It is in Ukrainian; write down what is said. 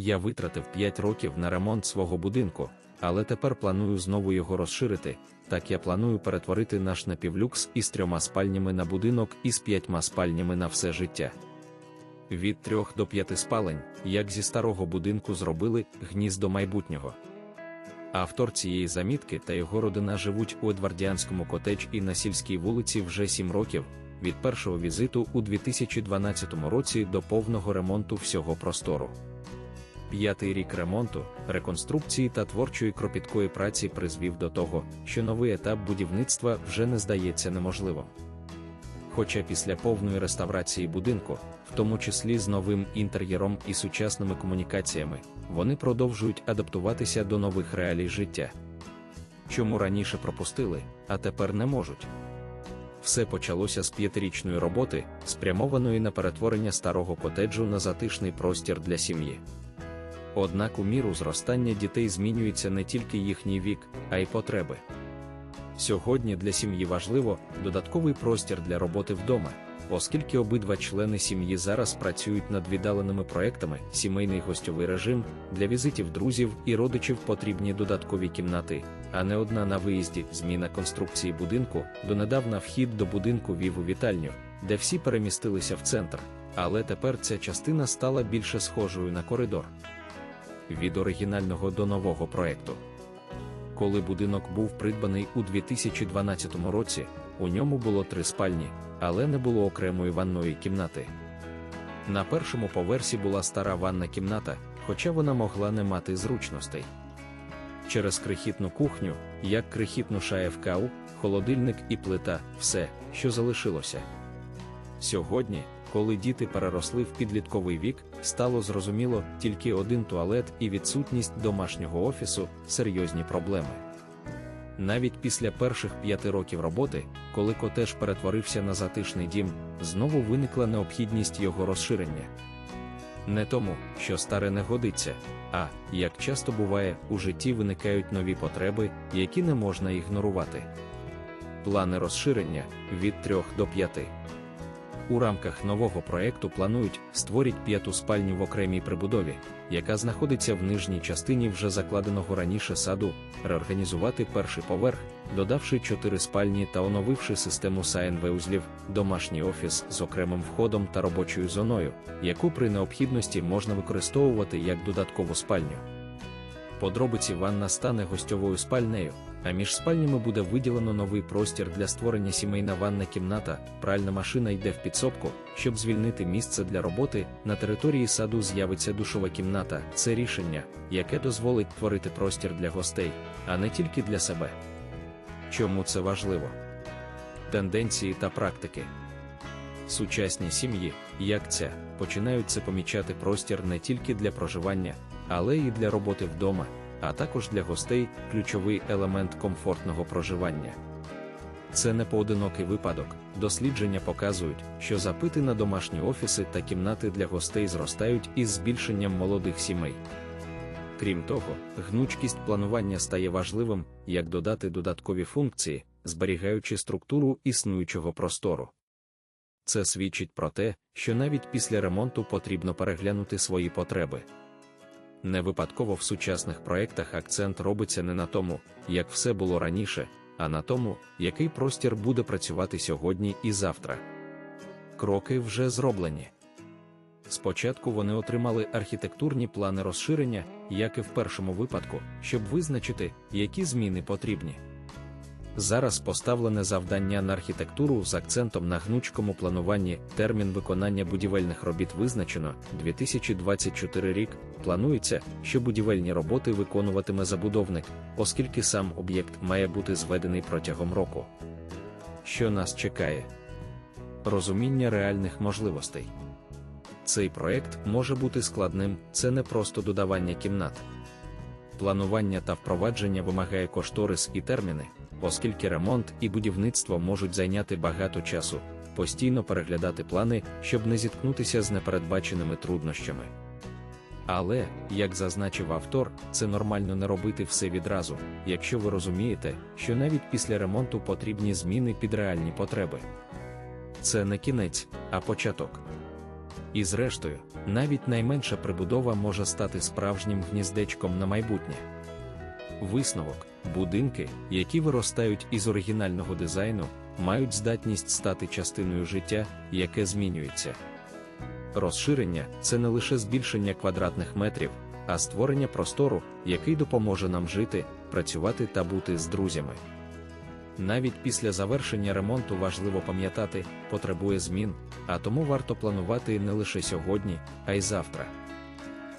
Я витратив 5 років на ремонт свого будинку, але тепер планую знову його розширити. Так я планую перетворити наш напівлюкс із трьома спальнями на будинок із п'ятьма спальнями на все життя. Від трьох до п'яти спалень, як зі старого будинку зробили гніздо майбутнього. Автор цієї замітки та його родина живуть у Едвардіанському котедж і на сільській вулиці вже сім років, від першого візиту у 2012 році до повного ремонту всього простору. П'ятий рік ремонту, реконструкції та творчої кропіткої праці призвів до того, що новий етап будівництва вже не здається неможливим. Хоча після повної реставрації будинку, в тому числі з новим інтер'єром і сучасними комунікаціями, вони продовжують адаптуватися до нових реалій життя. Чому раніше пропустили, а тепер не можуть. Все почалося з п'ятирічної роботи, спрямованої на перетворення старого котеджу на затишний простір для сім'ї. Однак у міру зростання дітей змінюється не тільки їхній вік, а й потреби. Сьогодні для сім'ї важливо додатковий простір для роботи вдома, оскільки обидва члени сім'ї зараз працюють над віддаленими проектами, сімейний гостьовий режим для візитів друзів і родичів потрібні додаткові кімнати, а не одна на виїзді. Зміна конструкції будинку донедавна вхід до будинку вів у вітальню, де всі перемістилися в центр, але тепер ця частина стала більше схожою на коридор. Від оригінального до нового проекту. Коли будинок був придбаний у 2012 році, у ньому було три спальні, але не було окремої ванної кімнати. На першому поверсі була стара ванна кімната, хоча вона могла не мати зручностей. Через крихітну кухню, як крихітну шаєвкау, холодильник і плита все, що залишилося. Сьогодні, коли діти переросли в підлітковий вік, стало зрозуміло тільки один туалет і відсутність домашнього офісу серйозні проблеми. Навіть після перших п'яти років роботи, коли котеж перетворився на затишний дім, знову виникла необхідність його розширення. Не тому, що старе не годиться, а, як часто буває, у житті виникають нові потреби, які не можна ігнорувати. Плани розширення від 3 до 5. У рамках нового проекту планують створити п'яту спальню в окремій прибудові, яка знаходиться в нижній частині вже закладеного раніше саду, реорганізувати перший поверх, додавши чотири спальні та оновивши систему СНВ-узлів, домашній офіс з окремим входом та робочою зоною, яку при необхідності можна використовувати як додаткову спальню. Подробиці ванна стане гостьовою спальнею, а між спальнями буде виділено новий простір для створення сімейна ванна кімната, пральна машина йде в підсобку, щоб звільнити місце для роботи. На території саду з'явиться душова кімната. Це рішення, яке дозволить творити простір для гостей, а не тільки для себе. Чому це важливо? Тенденції та практики. Сучасні сім'ї, як ця, починають це помічати простір не тільки для проживання, але й для роботи вдома, а також для гостей ключовий елемент комфортного проживання. Це не поодинокий випадок. Дослідження показують, що запити на домашні офіси та кімнати для гостей зростають із збільшенням молодих сімей. Крім того, гнучкість планування стає важливим, як додати додаткові функції, зберігаючи структуру існуючого простору. Це свідчить про те, що навіть після ремонту потрібно переглянути свої потреби. Не випадково в сучасних проєктах акцент робиться не на тому, як все було раніше, а на тому, який простір буде працювати сьогодні і завтра. Кроки вже зроблені. Спочатку вони отримали архітектурні плани розширення, як і в першому випадку, щоб визначити, які зміни потрібні. Зараз поставлене завдання на архітектуру з акцентом на гнучкому плануванні. Термін виконання будівельних робіт визначено 2024 рік. Планується, що будівельні роботи виконуватиме забудовник, оскільки сам об'єкт має бути зведений протягом року. Що нас чекає? Розуміння реальних можливостей. Цей проект може бути складним, це не просто додавання кімнат. Планування та впровадження вимагає кошторис і терміни, оскільки ремонт і будівництво можуть зайняти багато часу, постійно переглядати плани, щоб не зіткнутися з непередбаченими труднощами. Але, як зазначив автор, це нормально не робити все відразу, якщо ви розумієте, що навіть після ремонту потрібні зміни під реальні потреби. Це не кінець, а початок. І зрештою, навіть найменша прибудова може стати справжнім гніздечком на майбутнє. Висновок будинки, які виростають із оригінального дизайну, мають здатність стати частиною життя, яке змінюється. Розширення це не лише збільшення квадратних метрів, а створення простору, який допоможе нам жити, працювати та бути з друзями. Навіть після завершення ремонту важливо пам'ятати, потребує змін, а тому варто планувати не лише сьогодні, а й завтра.